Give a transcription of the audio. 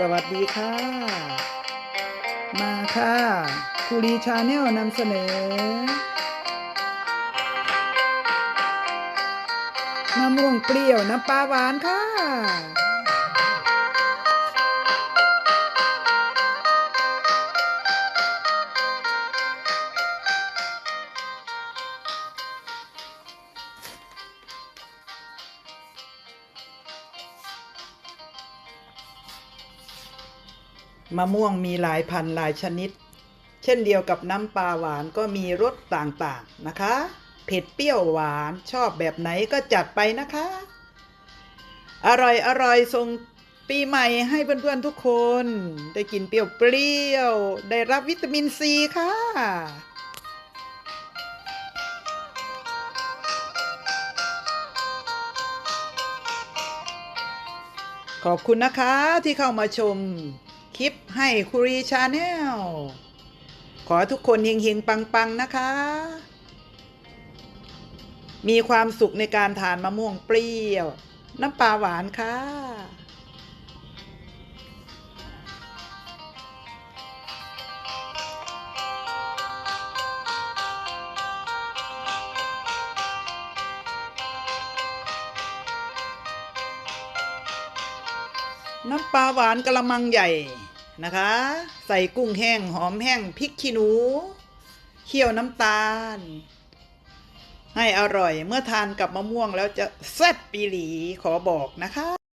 สวัสดีค่ะ มาค่ะคูรีชาแนลนำเสนอ มะม่วงเปรี้ยวน้ำปลาหวานค่ะ มะม่วงมีหลายพันหลายชนิด เช่นเดียวกับน้ำปลาหวานก็มีรสต่างๆนะคะ เผ็ดเปรี้ยวหวานชอบแบบไหนก็จัดไปนะคะ อร่อยอร่อยส่งปีใหม่ให้เพื่อนๆทุกคน ได้กินเปรี้ยวเปรี้ยว ได้รับวิตามินซีค่ะขอบคุณนะคะที่เข้ามาชม คลิปให้คุรีชาแนลขอทุกคนเฮงๆ ปัง ๆ นะคะ มีความสุขในการทานมะม่วงเปรี้ยว น้ำปลาหวานค่ะ น้ำปลาหวานกระมังใหญ่ นะคะ ใส่กุ้งแห้งหอมแห้งพริกขี้หนู เคี่ยวน้ำตาล ให้อร่อยเมื่อทานกับมะม่วงแล้วจะแซ่บปีหลีขอบอกนะคะ